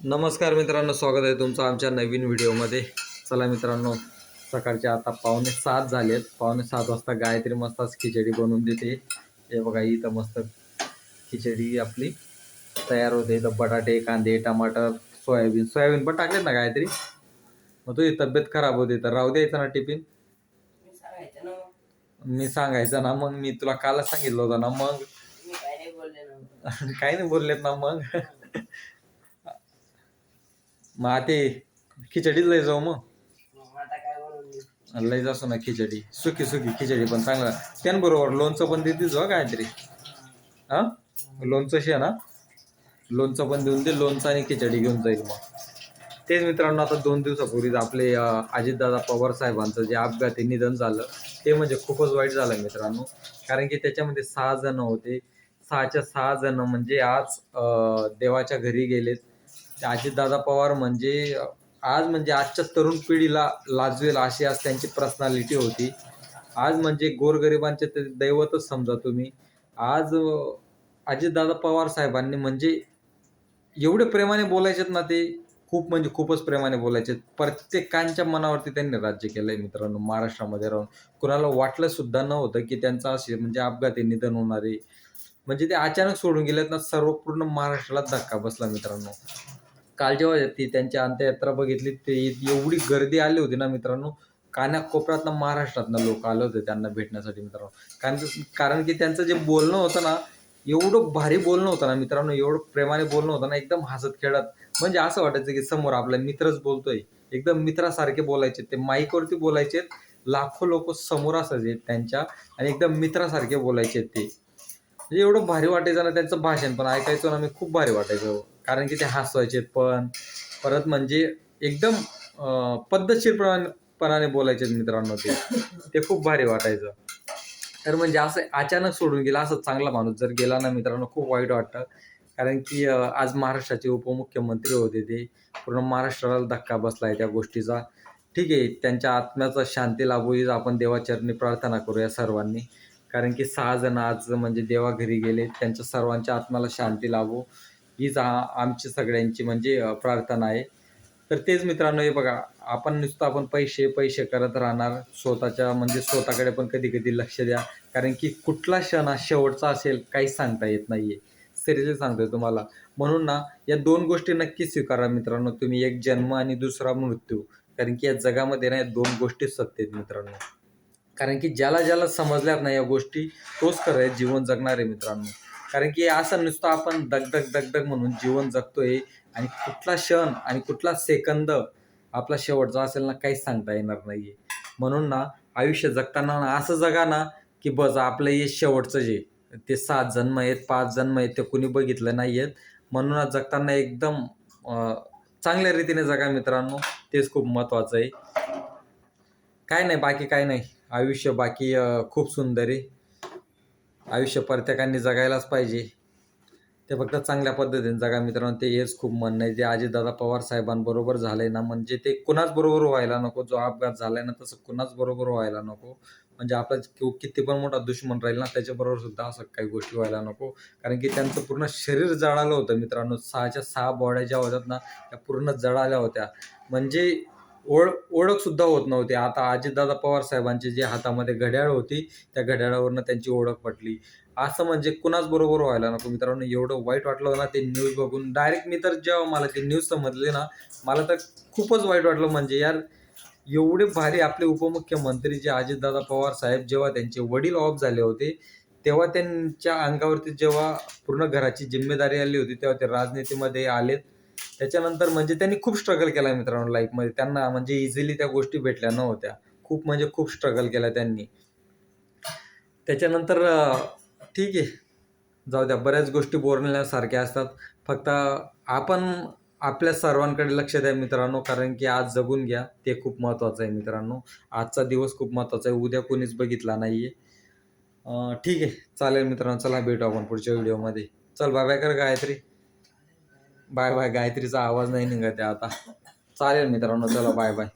नमस्कार मित्रांनो स्वागत आहे तुमचं आमच्या नवीन व्हिडिओमध्ये. चला मित्रांनो सकाळचे आता पावणे सात झालेत पावणे सात वाजता गायत्री मस्त आज खिचडी बनवून देते. हे बघा इथं मस्त खिचडी आपली तयार होते. इथं बटाटे कांदे टमाटर सोयाबीन. सोयाबीन पण टाकलेत ना गायत्री? मग तुझी तब्येत खराब होते तर राहू द्यायचं ना टिफिन? मी सांगायचं ना मग. मी तुला कालच सांगितलं होतं ना मग. काही नाही बोललेत ना मग. मग आता खिचडीच लय जाऊ मग? लय असो ना खिचडी. सुकी सुकी खिचडी पण चांगला. त्याबरोबर लोणचं पण देतीस हो काहीतरी. हा? लोणचं शे ना? लोणचं पण देऊन दे लोणचं आणि खिचडी घेऊन जाईल मग. तेच मित्रांनो आता दोन दिवसापूर्वीच आपले अजितदादा पवार साहेबांचं जे अपघाती निधन झालं ते म्हणजे खूपच वाईट झालं मित्रांनो. कारण की त्याच्यामध्ये सहा जण होते. सहाच्या सहा जण म्हणजे आज देवाच्या घरी गेलेत. अजितदादा पवार म्हणजे आज म्हणजे आजच्या तरुण पिढीला लाजवेल अशी आज त्यांची पर्सनॅलिटी होती. आज म्हणजे गोरगरिबांचे ते दैवतच समजा तुम्ही. आज अजितदादा पवार साहेबांनी म्हणजे एवढे प्रेमाने बोलायचेत ना ते खूप म्हणजे खूपच प्रेमाने बोलायचे प्रत्येकांच्या मनावरती त्यांनी राज्य केलंय मित्रांनो महाराष्ट्रामध्ये राहून. कुणाला वाटलं सुद्धा नव्हतं की त्यांचं असे म्हणजे अपघाती निधन होणारे म्हणजे ते अचानक सोडून गेलेत ना सर्व पूर्ण महाराष्ट्राला धक्का बसला मित्रांनो. काल जेव्हा ती त्यांची अंत्ययात्रा बघितली ते एवढी गर्दी आली होती ना मित्रांनो. कानाकोपऱ्यातनं महाराष्ट्रातनं लोक आले होते त्यांना भेटण्यासाठी मित्रांनो. कारण कारण की त्यांचं जे बोलणं होतं ना एवढं भारी बोलणं होतं ना मित्रांनो एवढं प्रेमाने बोलणं होतं ना एकदम हसत खेळत. म्हणजे असं वाटायचं की समोर आपला मित्रच बोलतोय. एकदम मित्रासारखे बोलायचे. ते माईकवरती बोलायचे. लाखो लोक समोर असायचे त्यांच्या आणि एकदम मित्रासारखे बोलायचे ते. म्हणजे एवढं भारी वाटायचं ना त्यांचं भाषण. पण ऐकायचो ना मी खूप भारी वाटायचं. कारण की ते हसवायचे पण. परत म्हणजे एकदम अं, पद्धतशीरपणाने बोलायचे मित्रांनो ते. ते खूप भारी वाटायचं. तर म्हणजे असं अचानक सोडून गेला असं चांगला माणूस जर गेला ना मित्रांनो खूप वाईट वाटतं. कारण की आज महाराष्ट्राचे उपमुख्यमंत्री होते ते. पूर्ण महाराष्ट्राला धक्का बसला आहे त्या गोष्टीचा. ठीक आहे त्यांच्या आत्म्याचा शांती लाभो हीच आपण देवाचरणी प्रार्थना करूया सर्वांनी. कारण की सहा जण आज म्हणजे देवा घरी गेले त्यांच्या सर्वांच्या आत्म्याला शांती लाभो. हीच आमची सगळ्यांची म्हणजे प्रार्थना आहे. तर तेच मित्रांनो हे बघा आपण नुसतं आपण पैसे पैसे करत राहणार. स्वतःच्या म्हणजे स्वतःकडे पण कधी कधी लक्ष द्या. कारण की कुठला क्षण हा शेवटचा असेल काहीच सांगता येत नाहीये. सिरियसली सांगतोय तुम्हाला. म्हणून ना या दोन गोष्टी नक्की स्वीकारा मित्रांनो. तुम्ही एक जन्म आणि दुसरा मृत्यू. कारण की या जगामध्ये ना या दोन गोष्टी सत्य आहेत मित्रांनो. कारण की ज्याला ज्याला समजल्यात ना या गोष्टी तोच खरं आहे जीवन जगणार आहे मित्रांनो. कारण की असं नुसतं आपण दगदग दगदग म्हणून जीवन जगतोय आणि कुठला क्षण आणि कुठला सेकंद आपला शेवटचा असेल ना काहीच सांगता येणार नाहीये. म्हणून ना आयुष्य जगताना ना असं जगा ना की बस आपलं हे शेवटचं जे ते सात जन्म आहेत पाच जन्म आहेत ते कुणी बघितलं नाही आहेत म्हणून जगताना एकदम चांगल्या रीतीने जगा मित्रांनो. तेच खूप महत्त्वाचं आहे. काय नाही बाकी काय नाही. आयुष्य बाकी खूप सुंदर आहे. आयुष्य प्रत्येकाने जगायलाच पाहिजे. ते फक्त चांगल्या पद्धतीने जगा मित्रांनो ते हेच खूप म्हणणं आहे जे अजितदादा पवार साहेबांबरोबर झालंय ना म्हणजे ते कुणाच बरोबर व्हायला नको. जो अपघात झालाय ना तसं कुणाच बरोबर व्हायला नको. म्हणजे आपला किती पण मोठा दुश्मन राहील ना त्याच्याबरोबर सुद्धा असं काही गोष्टी व्हायला नको. कारण की त्यांचं पूर्ण शरीर जळालं होतं मित्रांनो. सहाच्या सहा बॉड्या ज्या होत्या ना त्या पूर्ण जळाल्या होत्या. म्हणजे ओळ ओळख सुद्धा होत नव्हती. आता अजितदादा पवार साहेबांची जी हातामध्ये घड्याळ होती त्या घड्याळावरनं त्यांची ओळख पटली. असं म्हणजे कुणाच बरोबर व्हायला नको मित्रांनो. एवढं वाईट वाटलं ना ते न्यूज बघून. डायरेक्ट मी तर जेव्हा मला ते न्यूज समजले ना मला तर खूपच वाईट वाटलं म्हणजे यार एवढे भारी आपले उपमुख्यमंत्री जे अजितदादा पवार साहेब जेव्हा त्यांचे वडील ऑफ झाले होते तेव्हा त्यांच्या अंगावरती जेव्हा पूर्ण घराची जिम्मेदारी आली होती तेव्हा ते राजनीतीमध्ये आलेत. त्याच्यानंतर म्हणजे त्यांनी खूप स्ट्रगल केला मित्रांनो लाईफमध्ये त्यांना म्हणजे इझिली त्या गोष्टी भेटल्या नव्हत्या. खूप म्हणजे खूप स्ट्रगल केला त्यांनी. त्याच्यानंतर ठीक आहे. जाऊ द्या बऱ्याच गोष्टी बोलण्यासारख्या असतात. फक्त आपण आपल्या सर्वांकडे लक्ष द्या मित्रांनो कारण की आज जगून घ्या. ते खूप महत्त्वाचं आहे मित्रांनो. आजचा दिवस खूप महत्त्वाचा आहे. उद्या कोणीच बघितला नाही आहे ठीक आहे. चालेल मित्रांनो चला भेटू आपण पुढच्या व्हिडिओमध्ये चल बाय बाय कर गायत्री. बाय बाय गायत्रीचा आवाज नाही निघत आहे आता. चालेल मित्रांनो चला बाय बाय.